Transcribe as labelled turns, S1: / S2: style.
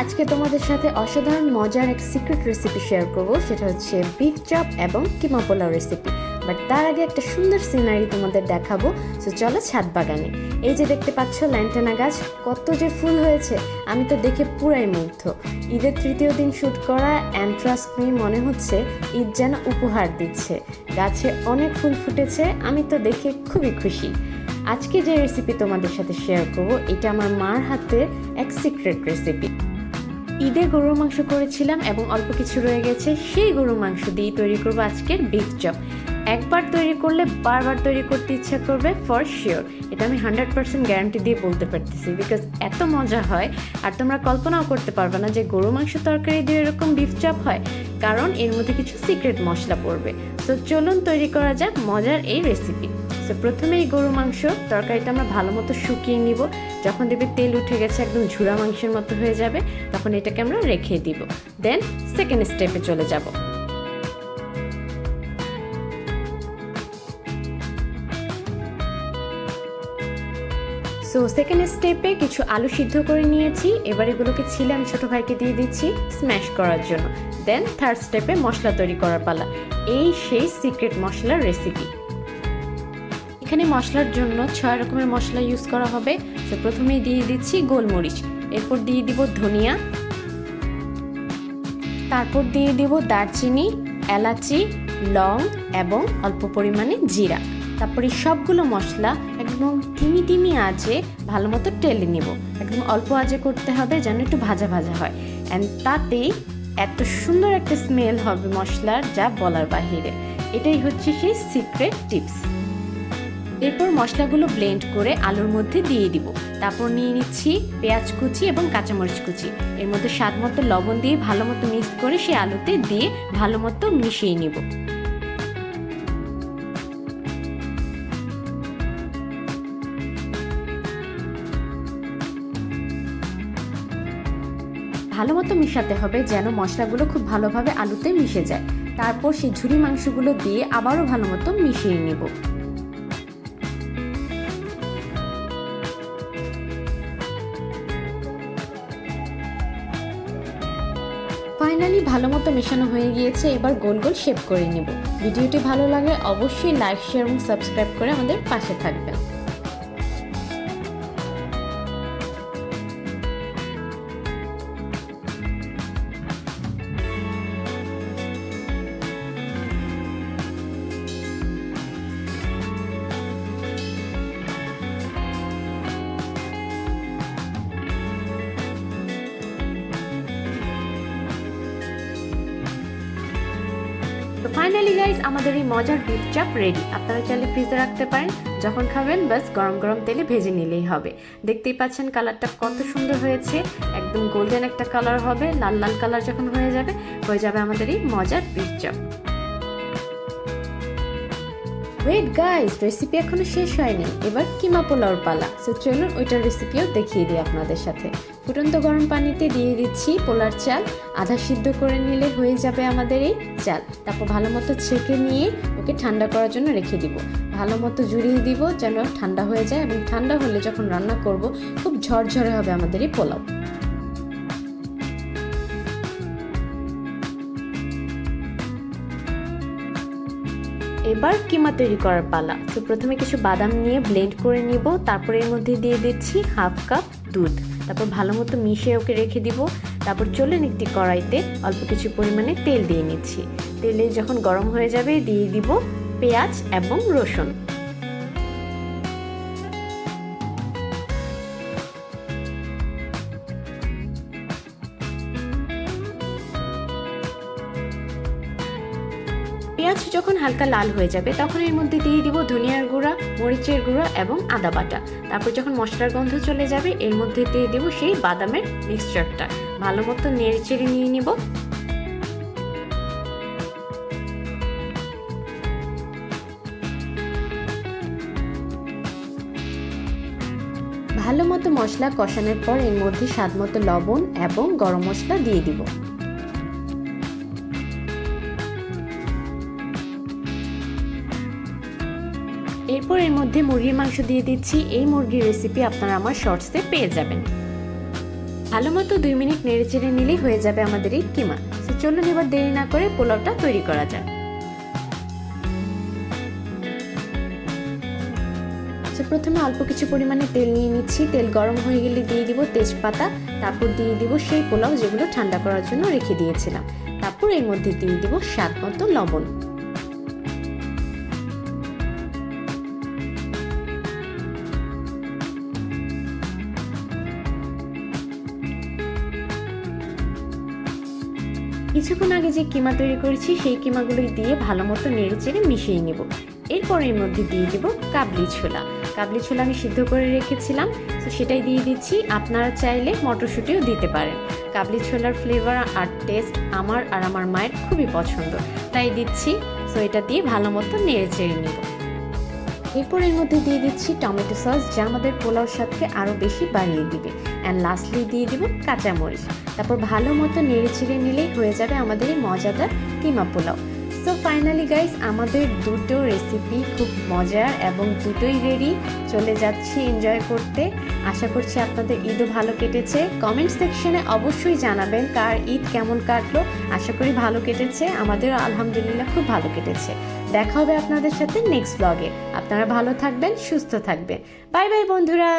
S1: আজকে তোমাদের সাথে অসাধারণ মজার এক সিক্রেট রেসিপি শেয়ার করব। সেটা হচ্ছে বিফ চপ এবং কিমা পোলাও রেসিপি বাট তার আগে একটা সুন্দর সিনারি তোমাদের দেখাবো। সো চলো ছাদ বাগানে। এই যে দেখতে পাচ্ছ ল্যান্টানা গাছ, কত যে ফুল হয়েছে। আমি তো দেখে পুরাই মুগ্ধ। ঈদের তৃতীয় দিন শ্যুট করা অ্যান্ড ট্রাস্ট মি মনে হচ্ছে ঈদ যেন উপহার দিচ্ছে। গাছে অনেক ফুল ফুটেছে, আমি তো দেখে খুবই খুশি। আজকে যে রেসিপি তোমাদের সাথে শেয়ার করব, এটা আমার মার হাতে এক সিক্রেট রেসিপি ঈদে গরুর মাংস করেছিলাম এবং অল্প কিছু রয়ে গেছে, সেই গরুর মাংস দিয়ে তৈরি করব আজকের বিফ চপ একবার তৈরি করলে বারবার তৈরি করতে ইচ্ছা করবে ফর শিওর এটা আমি হান্ড্রেড পার্সেন্ট গ্যারান্টি দিয়ে বলতে পারতেছি বিকজ এত মজা হয়, আর তোমরা কল্পনাও করতে পারবে না যে গরু মাংস তরকারি দিয়ে এরকম বিফ চপ হয়, কারণ এর মধ্যে কিছু সিক্রেট মশলা পড়বে। তো চলুন তৈরি করা যাক মজার এই রেসিপি সো প্রথমে এই গরু মাংস তরকারিটা আমরা ভালো মতো শুকিয়ে নিব। যখন দেখবে তেল উঠে গেছে, একদম ঝুরা মাংসের মতো হয়ে যাবে, তখন এটাকে আমরা রেখে দিব। দেন সেকেন্ড স্টেপে চলে যাব। সো সেকেন্ড স্টেপে কিছু আলু সিদ্ধ করে নিয়েছি। এবার এগুলোকে ছিলে আমি ছোটো ভাইকে দিয়ে দিচ্ছি স্ম্যাশ করার জন্য। দেন থার্ড স্টেপে মশলা তৈরি করার পালা। এই সেই সিক্রেট মশলার রেসিপি এখানে মশলার জন্য ছয় রকমের মশলা ইউজ করা হবে। তো প্রথমেই দিয়ে দিচ্ছি গোলমরিচ। এরপর দিয়ে দিব ধনিয়া। তারপর দিয়ে দিব দারচিনি, এলাচি, লং এবং অল্প পরিমাণে জিরা। তারপরে সবগুলো মশলা একদম ধিমি ধিমি আঁচে ভালো মতো টেলে নিব। একদম অল্প আঁচে করতে হবে যেন একটু ভাজা ভাজা হয়। অ্যান্ড তাতেই এত সুন্দর একটা স্মেল হবে মশলার যা বলার বাহিরে। এটাই হচ্ছে সেই সিক্রেট টিপস এরপর মশলাগুলো ব্লেন্ড করে আলুর মধ্যে দিয়ে দিব। তারপর নিয়ে নিচ্ছি পেঁয়াজ কুচি এবং কাঁচামরিচ কুচি। এর মধ্যে স্বাদ মতো লবণ দিয়ে ভালো মতো মিক্স করে সেই আলুতে দিয়ে ভালো মতো মিশিয়ে নিব। ভালো মতো মিশাতে হবে যেন মশলাগুলো খুব ভালোভাবে আলুতে মিশে যায়। তারপর সেই ঝুরি মাংসগুলো দিয়ে আবারও ভালো মতো মিশিয়ে নেব। ফাইনালি ভালো মতো মেশানো হয়ে গিয়েছে, এবার গোল গোল শেপ করে নেব। ভিডিওটি ভালো লাগলে অবশ্যই লাইক, শেয়ার এবং সাবস্ক্রাইব করে আমাদের পাশে থাকবেন। তো ফাইনালি গাইজ আমাদের এই মজার বিফ চাপ রেডি আপনারা চাইলে ফ্রিজে রাখতে পারেন। যখন খাবেন, বাস গরম গরম তেলে ভেজে নিলেই হবে। দেখতেই পাচ্ছেন কালারটা কত সুন্দর হয়েছে। একদম গোল্ডেন একটা কালার হবে। লাল লাল কালার যখন হয়ে যাবে হয়ে যাবে আমাদের এই মজার বিফ চাপ ওয়েট গাইস রেসিপি এখনও শেষ হয়নি। এবার কিমা পোলাওর পালা। সো চলুন ওইটার রেসিপিও দেখিয়ে দিই আপনাদের সাথে। ফুটন্ত গরম পানিতে দিয়ে দিচ্ছি পোলার চাল। আধা সিদ্ধ করে নিলে হয়ে যাবে আমাদের এই চাল। তারপর ভালো মতো ছেঁকে নিয়ে ওকে ঠান্ডা করার জন্য রেখে দিব। ভালো মতো জুড়িয়ে দিব যেন ঠান্ডা হয়ে যায় এবং ঠান্ডা হলে যখন রান্না করব, খুব ঝরঝরে হবে আমাদের এই পোলাও। এবার কিমা তৈরি করার পালা। তো প্রথমে কিছু বাদাম নিয়ে ব্লেন্ড করে নিব, তারপর এর মধ্যে দিয়ে দিচ্ছি হাফ কাপ দুধ। তারপর ভালো মতো মিশিয়ে ওকে রেখে দিব। তারপর চলেন একটি কড়াইতে অল্প কিছু পরিমাণে তেল দিয়ে নিচ্ছি। তেলে যখন গরম হয়ে যাবে, দিয়ে দিব পেঁয়াজ এবং রসুন। পেঁয়াজ যখন হালকা লাল হয়ে যাবে, তখন এর মধ্যে দিয়ে দিব ধনিয়ার গুঁড়া, মরিচের গুঁড়া এবং আদা বাটা। তারপর যখন মশলার গন্ধ চলে যাবে, এর মধ্যে দিয়ে দেবো সেই বাদামের মিক্সচারটা ভালো মতো নেড়ে চেড়ে নিয়ে নিব। ভালো মতো মশলা কষানোর পর এর মধ্যে স্বাদ মতো লবণ এবং গরম মশলা দিয়ে দিব। এরপর এর মধ্যে মুরগির মাংস দিয়ে দিচ্ছি। এই মুরগির রেসিপি আপনারা আমার শর্টসে পেয়ে যাবেন। ভালো মতো দুই মিনিট নেড়ে চেড়ে নিলেই হয়ে যাবে আমাদের এই কিমা। তো চলুন এবার দেরি না করে পোলাওটা তৈরি করা যাক। তো প্রথমে অল্প কিছু পরিমাণে তেল নিয়ে নিচ্ছি। তেল গরম হয়ে গেলে দিয়ে দিব তেজপাতা, তারপর দিয়ে দিব সেই পোলাও যেগুলো ঠান্ডা করার জন্য রেখে দিয়েছিলাম। তারপর এর মধ্যে দিয়ে দিব স্বাদ মতো লবণ। কিছুক্ষণ আগে যে কিমা তৈরি করেছি, সেই কিমাগুলোই দিয়ে ভালো মতো নেড়ে চেড়ে মিশিয়ে নেব। এরপর এর মধ্যে দিয়ে দিব কাবলি ছোলা। কাবলি ছোলা আমি সিদ্ধ করে রেখেছিলাম, তো সেটাই দিয়ে দিচ্ছি। আপনারা চাইলে মটরশুঁটিও দিতে পারেন। কাবলি ছোলার ফ্লেভার আর টেস্ট আমার আর আমার মায়ের খুবই পছন্দ। তাই দিচ্ছি, তো এটা দিয়ে ভালো মতো নেড়ে চেড়ে নেব। এরপর এর মধ্যে দিয়ে দিচ্ছি টমেটো সস, যা আমাদের পোলাও স্বাদকে আরও বেশি বাড়িয়ে দিবে। অ্যান্ড লাস্টলি দিয়ে দিব কাঁচামরিচ। তারপর ভালো মতো নেড়ে চিড়ে নিলেই হয়ে যাবে আমাদের এই মজাদার কিমা পোলাও। সো ফাইনালি গাইস আমাদের দুটো রেসিপি খুব মজার এবং দুটোই রেডি চলে যাচ্ছি এনজয় করতে। আশা করছি আপনাদের ঈদও ভালো কেটেছে। কমেন্ট সেকশনে অবশ্যই জানাবেন কার ঈদ কেমন কাটলো। আশা করি ভালো কেটেছে। আমাদেরও আলহামদুলিল্লাহ খুব ভালো কেটেছে। দেখা হবে আপনাদের সাথে নেক্সট ব্লগে আপনারা ভালো থাকবেন, সুস্থ থাকবেন। বাই বাই বন্ধুরা!